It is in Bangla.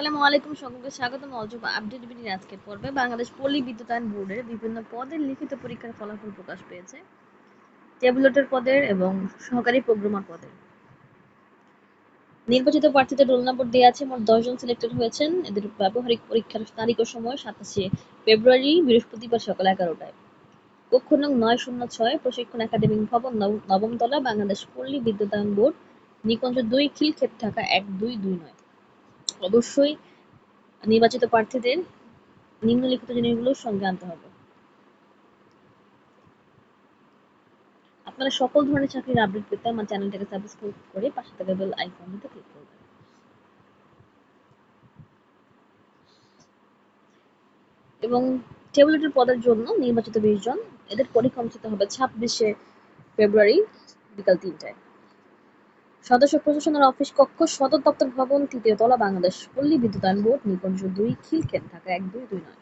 আসসালামু আলাইকুম, সকলকে স্বাগতম। অজব আপডেট বিডির আজকের পর্বে বাংলাদেশ পল্লী বিদ্যুতায়ন বোর্ডের বিভিন্ন পদের লিখিত পরীক্ষার ফলাফল প্রকাশ পেয়েছে। টেবুলেটর পদের এবং সহকারী প্রোগ্রামার পদের। নির্বাচিত প্রার্থীদের রোল নম্বর দেওয়া আছে, মোট দশজন সিলেক্টেড হয়েছেন। এদের ব্যবহারিক পরীক্ষার তারিখ ও সময় সাতাশে ফেব্রুয়ারি, বৃহস্পতিবার সকাল এগারোটায়। কক্ষ নং নয় শূন্য ছয়, প্রশিক্ষণ একাডেমিক ভবন, নব- নবম বাংলাদেশ পল্লী বিদ্যুতায়ন বোর্ড, নিকুঞ্জ দুই খিল খিলক্ষেত ঢাকা এক দুই দুই নয়। অবশ্যই নির্বাচিত প্রার্থীদের নিম্নলিখিত জিনিসগুলো সঙ্গে আনতে হবে। আপনারা সকল ধরনের চাকরির আপডেট পেতে আমার চ্যানেলটাকে সাবস্ক্রাইব করে পাশে থাকা বেল আইকনটিতে ক্লিক করবেন। এবং টেবলেটের পদের জন্য নির্বাচিত বিশ জন, এদের পরীক্ষা অনুষ্ঠিত হবে ছাব্বিশে ফেব্রুয়ারি বিকাল তিনটায়। সদস্য প্রশাসনের অফিস কক্ষ, সদর দপ্তর ভবন, তৃতীয় তলা, বাংলাদেশ পল্লী বিদ্যুতায়ন বোর্ড নিকুঞ্জ দুই খিলক্ষেত ঢাকা এক দুই দুই নয়।